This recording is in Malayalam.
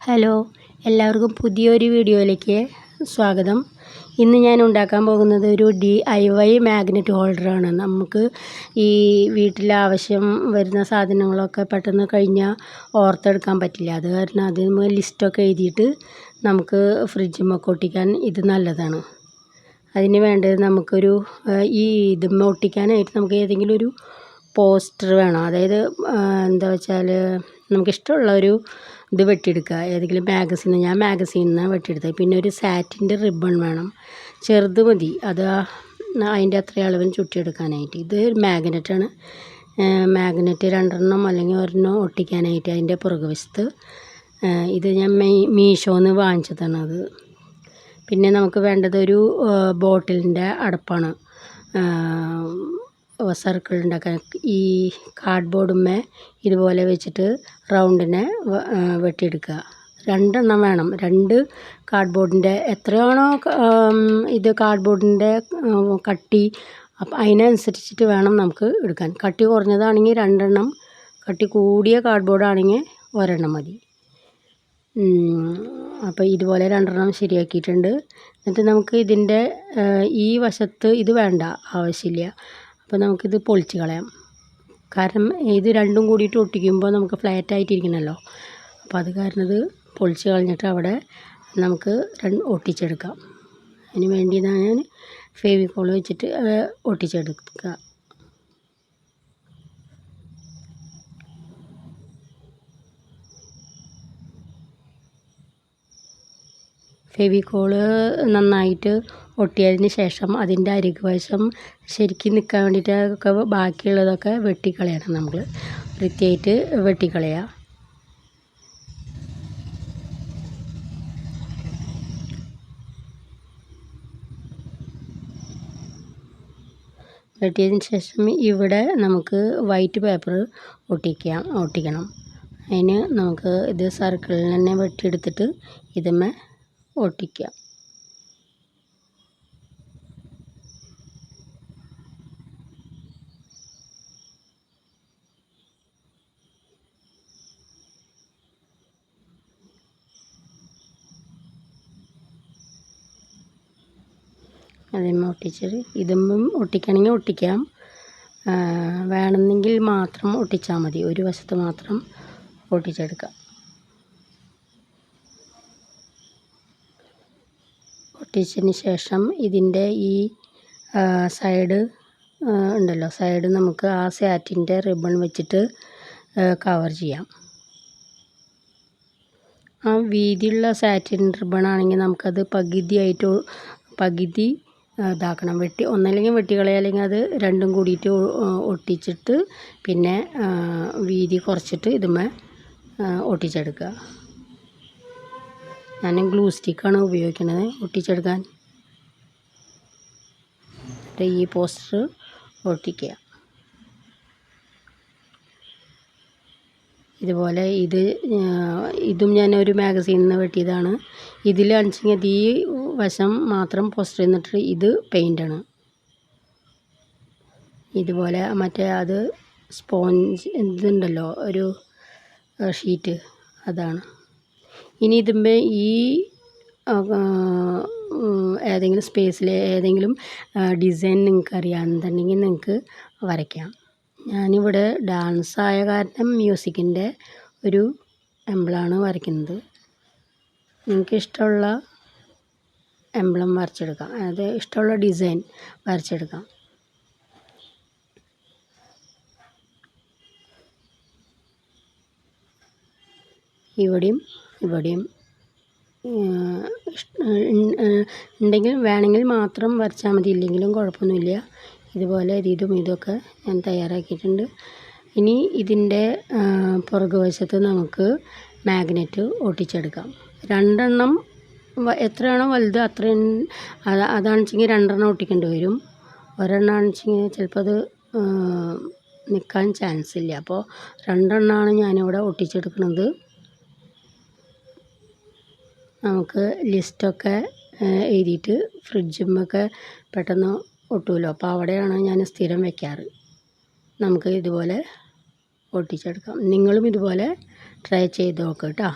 ഹലോ എല്ലാവർക്കും പുതിയൊരു വീഡിയോയിലേക്ക് സ്വാഗതം. ഇന്ന് ഞാൻ ഉണ്ടാക്കാൻ പോകുന്നത് ഒരു ഡി ഐ വൈ മാഗ്നറ്റ് ഹോൾഡറാണ് നമുക്ക് ഈ വീട്ടിൽ ആവശ്യം വരുന്ന സാധനങ്ങളൊക്കെ പെട്ടെന്ന് കഴിഞ്ഞാൽ ഓർത്തെടുക്കാൻ പറ്റില്ല. അത് കാരണം അതിന് ലിസ്റ്റൊക്കെ എഴുതിയിട്ട് നമുക്ക് ഫ്രിഡ്ജുമൊക്കെ ഒട്ടിക്കാൻ ഇത് നല്ലതാണ്. അതിന് വേണ്ടത് നമുക്കൊരു ഈ ഇതുമ്മ ഒട്ടിക്കാനായിട്ട് നമുക്ക് ഏതെങ്കിലും ഒരു പോസ്റ്റർ വേണം. അതായത് എന്താ വെച്ചാൽ നമുക്കിഷ്ടമുള്ള ഒരു ഇത് വെട്ടിയെടുക്കുക. ഏതെങ്കിലും മാഗസീൻ ഞാൻ മാഗസീനിൽ നിന്നാണ് വെട്ടിയെടുത്തത്. പിന്നെ ഒരു സാറ്റിന്റെ റിബൺ വേണം. ചെറുത് മതി. അത് അതിന്റെ അത്ര അളവിന് ചുറ്റിയെടുക്കാനായിട്ട് ഇത് മാഗ്നറ്റാണ് മാഗ്നറ്റ് രണ്ടെണ്ണം അല്ലെങ്കിൽ ഒരെണ്ണം ഒട്ടിക്കാനായിട്ട് അതിന്റെ പുറകുവശത്ത് ഇത് ഞാൻ മീഷോന്ന് വാങ്ങിച്ചതാണ് അത്. പിന്നെ നമുക്ക് വേണ്ടത് ഒരു ബോട്ടിലിന്റെ അടപ്പാണ്. സർക്കിൾ ഉണ്ടാക്കാൻ ഈ കാർഡ്ബോർഡുമ്മേ ഇതുപോലെ വെച്ചിട്ട് റൗണ്ടിനെ വെട്ടിയെടുക്കുക. രണ്ടെണ്ണം വേണം. രണ്ട് കാർഡ്ബോർഡിന്റെ എത്രയാണോ ഇത് കാർഡ്ബോർഡിന്റെ കട്ടി അപ്പം അതിനനുസരിച്ചിട്ട് വേണം നമുക്ക് എടുക്കാൻ. കട്ടി കുറഞ്ഞതാണെങ്കിൽ രണ്ടെണ്ണം കട്ടി കൂടിയ കാർഡ്ബോർഡാണെങ്കിൽ ഒരെണ്ണം മതി. അപ്പോൾ ഇതുപോലെ രണ്ടെണ്ണം ശരിയാക്കിയിട്ടുണ്ട്. എന്നിട്ട് നമുക്ക് ഇതിന്റെ ഈ വശത്ത് ഇത് വേണ്ട ആവശ്യമില്ല. അപ്പോൾ നമുക്കിത് പൊളിച്ച് കളയാം. കാരണം ഇത് രണ്ടും കൂടിയിട്ട് ഒട്ടിക്കുമ്പോൾ നമുക്ക് ഫ്ലാറ്റ് ആയിട്ടിരിക്കണമല്ലോ അപ്പോൾ അത് കാരണം ഇത് പൊളിച്ച് കളഞ്ഞിട്ട് അവിടെ നമുക്ക് രണ്ട് ഒട്ടിച്ചെടുക്കാം. അതിന് വേണ്ടി ഞാൻ ഫേവിക്കോൾ വെച്ചിട്ട് ഒട്ടിച്ചെടുക്കുക ഫെവിക്കോൾ നന്നായിട്ട് ഒട്ടിയതിന് ശേഷം അതിന്റെ അരികു വശം ശരിക്കും നിൽക്കാൻ വേണ്ടിയിട്ടൊക്കെ ബാക്കിയുള്ളതൊക്കെ വെട്ടിക്കളയണം നമ്മൾ. വൃത്തിയായിട്ട് വെട്ടിക്കളയുക വെട്ടിയതിന് ശേഷം ഇവിടെ നമുക്ക് വൈറ്റ് പേപ്പർ ഒട്ടിക്കാം ഒട്ടിക്കണം. അതിന് നമുക്ക് ഇത് സർക്കിളിൽ തന്നെ വെട്ടിയെടുത്തിട്ട് ഇതുമേ ഒട്ടിക്കുക അതിന്മേൽ ഒട്ടിച്ചത്? ഇതുമ്പം ഒട്ടിക്കണമെങ്കിൽ ഒട്ടിക്കാം. വേണമെന്നെങ്കിൽ മാത്രം ഒട്ടിച്ചാൽ മതി. ഒരു വശത്ത് മാത്രം ഒട്ടിച്ചെടുക്കാം. ഒട്ടിച്ചതിന് ശേഷം ഇതിന്റെ ഈ സൈഡ് ഉണ്ടല്ലോ. സൈഡ് നമുക്ക് ആ സാറ്റിന്റെ റിബൺ വെച്ചിട്ട് കവർ ചെയ്യാം. ആ വീതിയുള്ള സാറ്റിൻ റിബൺ ആണെങ്കിൽ നമുക്കത് പകുതിയായിട്ട് പകുതി ഇതാക്കണം. വെട്ടി ഒന്നല്ലെങ്കിൽ വെട്ടികളെ അല്ലെങ്കിൽ അത് രണ്ടും കൂടിയിട്ട് ഒട്ടിച്ചിട്ട് പിന്നെ വീതി കുറച്ചിട്ട് ഇതുമേ ഒട്ടിച്ചെടുക്കുക. ഞാൻ ഗ്ലൂ സ്റ്റിക്കാണ് ഉപയോഗിക്കുന്നത് ഒട്ടിച്ചെടുക്കാൻ. ഈ പോസ്റ്റർ ഒട്ടിക്കുക. ഇതുപോലെ ഇത് ഇതും ഞാൻ ഒരു മാഗസീനിൽ നിന്ന് വെട്ടിയതാണ്. ഇതിൽ അണിച്ചെങ്കിൽ ഈ വശം മാത്രം പോസ്റ്റർ എന്നിട്ട് ഇത് പെയിന്റാണ് ഇതുപോലെ മറ്റേ അത് സ്പോഞ്ച് ഇതുണ്ടല്ലോ ഒരു ഷീറ്റ് അതാണ്. ഇനി ഇതുമ്പോൾ ഈ ഏതെങ്കിലും സ്പേസിൽ ഏതെങ്കിലും ഡിസൈൻ നിങ്ങൾക്ക് അറിയാമെന്നുണ്ടെങ്കിൽ നിങ്ങൾക്ക് വരയ്ക്കാം. ഞാനിവിടെ ഡാൻസ് ആയ കാരണം മ്യൂസിക്കിന്റെ ഒരു എംബിളാണ് വരയ്ക്കുന്നത്. നിങ്ങൾക്ക് ഇഷ്ടമുള്ള എംബ്ലം വരച്ചെടുക്കാം. അതായത് ഇഷ്ടമുള്ള ഡിസൈൻ വരച്ചെടുക്കാം. ഇവിടെയും ഇവിടെയും ഉണ്ടെങ്കിൽ വേണമെങ്കിൽ മാത്രം വരച്ചാൽ മതി. ഇല്ലെങ്കിലും കുഴപ്പമൊന്നുമില്ല. ഇതുപോലെ ഇതും ഇതൊക്കെ ഞാൻ തയ്യാറാക്കിയിട്ടുണ്ട്. ഇനി ഇതിന്റെ പുറകുവശത്ത് നമുക്ക് മാഗ്നറ്റ് ഒട്ടിച്ചെടുക്കാം. രണ്ടെണ്ണം എത്രയാണോ വലുത് അത്രയും അതാണെന്ന് അതാണെച്ചെങ്കിൽ രണ്ടെണ്ണം ഒട്ടിക്കേണ്ടി വരും. ഒരെണ്ണം ആണെച്ചെങ്കിൽ ചിലപ്പോൾ അത് നിൽക്കാൻ ചാൻസ് ഇല്ല. അപ്പോൾ രണ്ടെണ്ണമാണ് ഞാനിവിടെ ഒട്ടിച്ചെടുക്കുന്നത്. നമുക്ക് ലിസ്റ്റൊക്കെ എഴുതിയിട്ട് ഫ്രിഡ്ജുമൊക്കെ പെട്ടെന്ന് ഒട്ടുമല്ലോ അപ്പോൾ അവിടെയാണ് ഞാൻ സ്ഥിരം വെക്കാറ്. നമുക്ക് ഇതുപോലെ ഒട്ടിച്ചെടുക്കാം. നിങ്ങളും ഇതുപോലെ ട്രൈ ചെയ്ത് നോക്കുക കേട്ടോ.